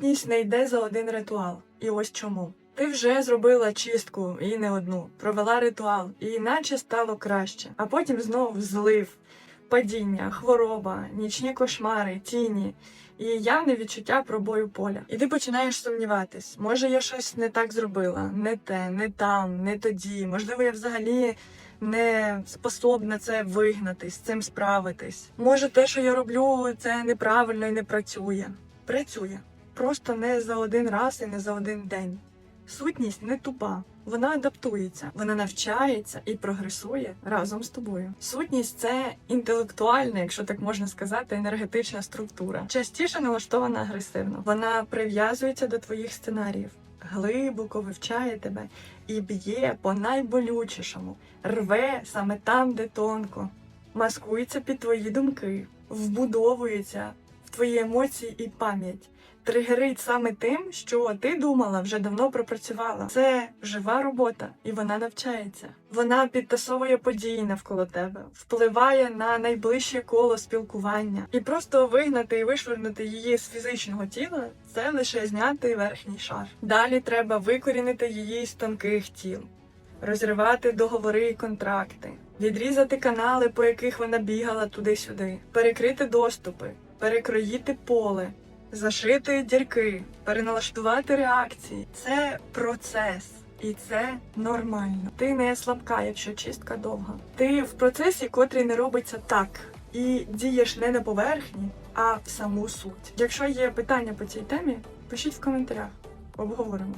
Сутність не йде за один ритуал. І ось чому. Ти вже зробила чистку і не одну, провела ритуал, і іначе стало краще, а потім знов злив, падіння, хвороба, нічні кошмари, тіні і явне відчуття пробою поля. І ти починаєш сумніватись, може я щось не так зробила, не те, не там, не тоді. Можливо, я взагалі не способна це вигнати, з цим справитись. Може, те, що я роблю, це неправильно і не працює. Працює. Просто не за один раз і не за один день. Сутність не тупа, вона адаптується, вона навчається і прогресує разом з тобою. Сутність це інтелектуальна, якщо так можна сказати, енергетична структура. Частіше налаштована агресивно. Вона прив'язується до твоїх сценаріїв, глибоко вивчає тебе і б'є по найболючішому, рве саме там, де тонко, маскується під твої думки, вбудовується твої емоції і пам'ять тригерить саме тим, що ти думала вже давно пропрацювала. Це жива робота, і вона навчається. Вона підтасовує події навколо тебе, впливає на найближче коло спілкування, і просто вигнати і вишвернути її з фізичного тіла це лише зняти верхній шар. Далі треба викорінити її з тонких тіл, розривати договори і контракти, відрізати канали, по яких вона бігала туди-сюди, перекрити доступи, перекроїти поле зашити дірки, переналаштувати реакції. Це процес. І це нормально. Ти не слабка, якщо чистка довга. Ти в процесі, котрий не робиться так, і дієш не на поверхні, а в саму суть. Якщо є питання по цій темі, пишіть в коментарях, обговоримо.